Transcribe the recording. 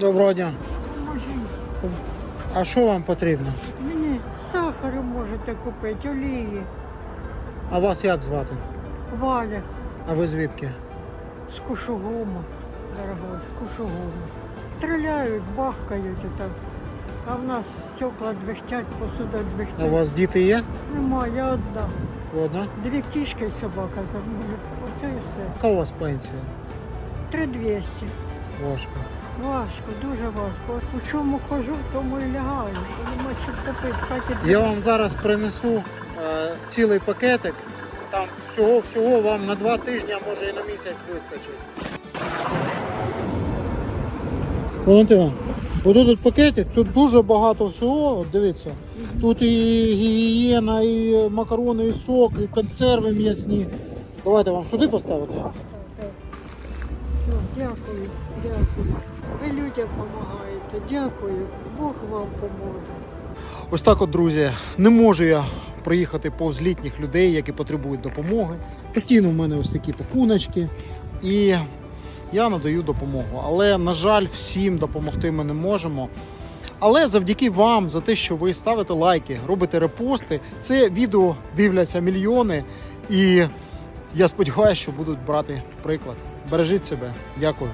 Доброго дня. А що вам потрібно? Мені сахару можете купити, олії, А вас як звати? валя А ви звідки? з кушугума, дорогой, з кушугума. Стріляють, бахкають там. А в нас стекла двихтять, посуда А у вас діти є? Нема, я одна. Ви Одна? Дві кішки і собака за мною. Оце і все. Яка у вас пенсія? 3200. Важко. Важко, дуже важко. У чому хожу, тому і лягаю. Нема чим Я вам зараз принесу е, цілий пакетик. Там всього-всього вам на два тижні, а може і на місяць вистачить. Валентина, отут тут пакетик, тут дуже багато всього. Дивіться. Тут і гігієна, і макарони, і сок, і консерви м'ясні. Давайте вам сюди поставити. Ну, Дякую, дякую. Ви людям допомагаєте. Дякую. Бог вам поможе. Ось так от, друзі, не можу я проїхати повз літніх людей, які потребують допомоги. Постійно в мене ось такі пакуночки, і я надаю допомогу. Але, на жаль, всім допомогти ми не можемо. Але завдяки вам за те, що ви ставите лайки, робите репости, це відео дивляться мільйони. І я сподіваюся, що будуть брати приклад. Бережіть себе. Дякую.